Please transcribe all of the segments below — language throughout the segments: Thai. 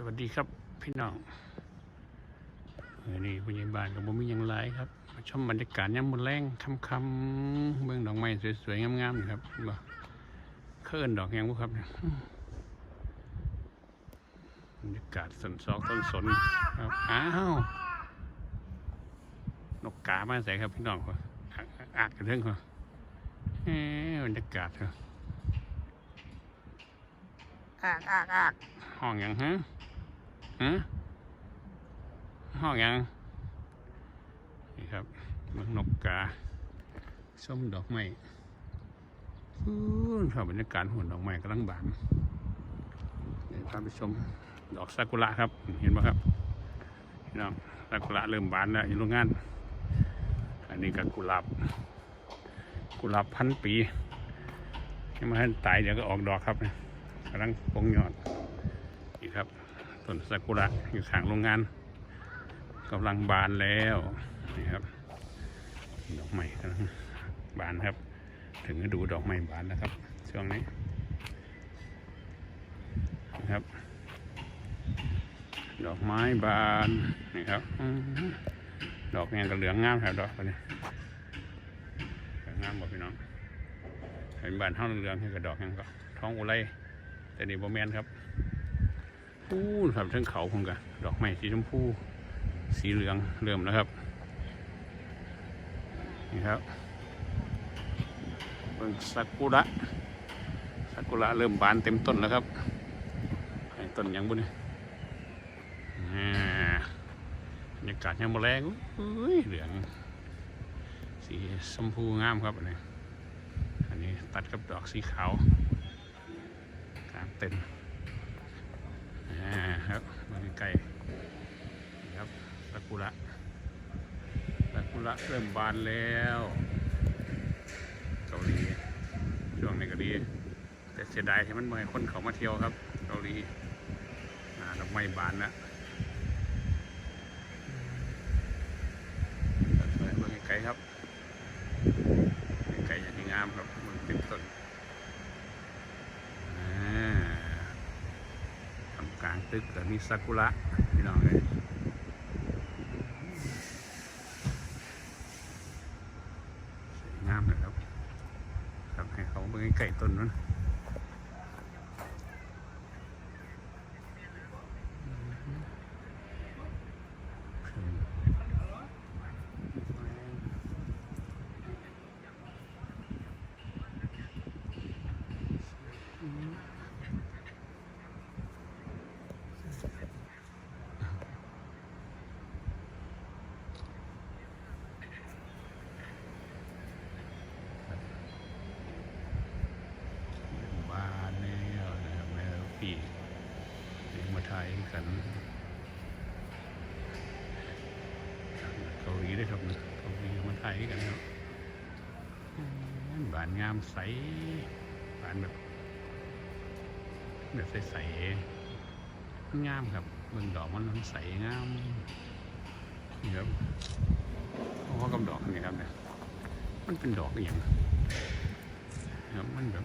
สวัสดีครับพี่น้องเออนี่ผู้ใหญ่บ้านกับผมมียังไรครับชมบรรยากาศยามมื้อแรงค่ำๆเมืองดอกไม้สวยๆงามๆครับบ่เคลื่อนดอกยังบ่ครับบรรยากาศสนซอกต้นสนครับอ้าวนกกามาใส่ครับพี่น้องครับอักกันเรื่องครับเอ้บรรยากาศครับอากอากอากห้องยังฮะ ฮะห้องยังนี่ครับเมืองนกกาส้มดอกไม้อู้ครับบรรยากาศหุ่นดอกไม้กำลังบานเดี๋ยวพาไปชมดอกซากุระครับ เห็นไหมครับพี่น้องซากุระเริ่มบานแล้วอยู่โรงงาน อันนี้ก็กุหลาบกุหลาบพันปียังไม่ทันตายเดี๋ยวก็ออกดอกครับนะกำลังปงยอดนี่ครับ ต้นซากุระอยู่ข้างโรงงานกำลังบานแล้วนี่ครับ ดอกไม้กำลังบานครับ ถึงฤดูดอกไม้บานแล้วครับ ช่วงนี้นะครับ ดอกไม้บานนี่ครับดอกเนี่ยก็เหลืองงามครับดอกนี้เหลืองงามบ่พี่น้องเห็นบานเท่าเหลืองให้กับดอกยังก็ท้องอุไรแต่นี่โบแมนครับ พูนครับทั้งเขาคงกันดอกไม้สีชมพู สีเหลืองเริ่มแล้วครับ นี่ครับเบิ่งซากุระซากุระเริ่มบานเต็มต้นแล้วครับต้นยังบุญนี่อ่าบรรยากาศยังมาแรงอุ้ยเหลือง สีชมพูงามครับอันนี้อันนี้ตัดกับดอกสีขาวกลางเต็นท์ อ่าครับมาใกล้ๆนี่ครับซากุระซากุระเริ่มบานแล้วเกาหลีช่วงนี้ก็ดีแต่เสียดายที่มันไม่ให้คนเขามาเที่ยวครับ เกาหลีอ่าดอกไม้บานแล้วเบิ่งไกลครับไกลๆอย่างที่งามครับมันเต็มต้นอ่า ท ตึกแต่มีซากุระพี่น้องเลยสวยงามเลยครับครับให้เขาเบิ่งไก่ต้นนั้นบ้านแล้ว นะครับแม่พี่เด็กมาไทยกันเกาหลีด้วยครับนะเกาหลีมาไทยกันครับอืมบ้านงามใสบ้านแบบแบบใสๆงามครับเบิ่งดอกมันใสงามนี่ครับเพราะกับดอกนี่ครับเนี่ยมันเป็นดอกอหย่างครับมันแบบ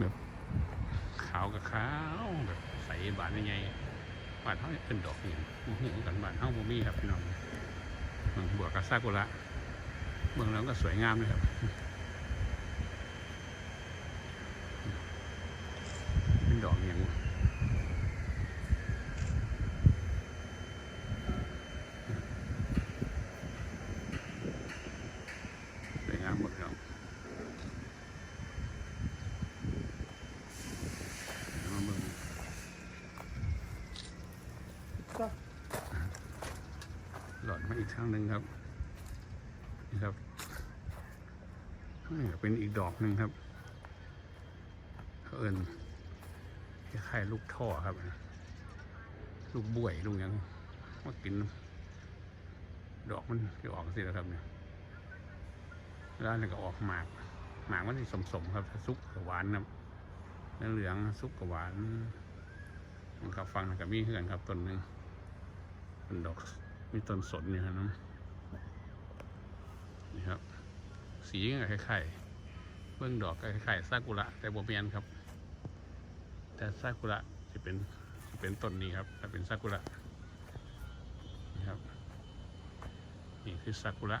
แบบขาวกับขาวแบบใสบานยังไงบานเท่าเป็นดอกอย่างหูกันบานเท่าโมมี่ครับพี่น้องเมืองบัวกับซากุระเมืองเราก็สวยงามเลยครับเป็นดอกอย่างสวยงามหมดครับ มาเบิ่งหล อีกทางหนึ่งครับนี่ครับเป็นอีกดอกหนึ่งครับเขาเอิญคล้ายๆลูกท่อครับ ลูกบุ้ยลูกยังมากิน ดอกมันจะออกสิแล้วครับเนี่ยแล้วนี่ก็ออกหมาก หมากมันที่สมๆครับซุกกับหวานครับเหลืองซุปกับหวานมันกับฟังกับมีเหือนครับต้นหนึ่งเป็นดอก มีต้นสนอยู่ครับน้ำนี่ครับ สีก็คล้ายๆเบื้องดอกก็คล้ายๆซากุระแต่โบเมียนครับ แต่ซากุระจะเป็นจะเป็นต้นนี้ครับจะเป็นซากุระนี่ครับ นี่คือซากุระ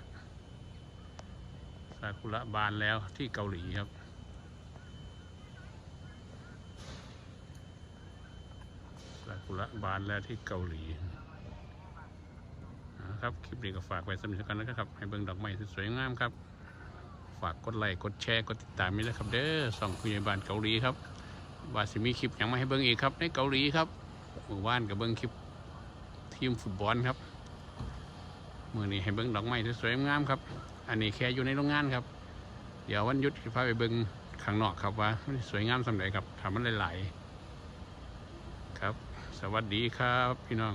ซากุระบานแล้วที่เกาหลีครับซากุระบานแล้วที่เกาหลี นะครับ คลิปนี้ก็ฝากไว้สำหรับกันนะครับ ให้เบิ่งดอกไม้สวยงามครับ ฝากกดไลค์ กดแชร์ กดติดตามนี่เลยครับเด้อส่องคุยบานเกาหลีครับ ว่าสิมีคลิปอย่างมาให้เบิ่งอีกครับ ในเกาหลีครับหมู่บ้านกับเบิ่งคลิปทีมฟุตบอลครับมือนี้ให้เบิ่งดอกไม้สวยงามครับ อันนี้แค่อยู่ในโรงงานครับ เดี๋ยววันหยุดจะพาไปเบิ่งข้างนอกครับว่ามันสวยงามสำหรับครับทำมันหลายๆครับ สวัสดีครับพี่น้อง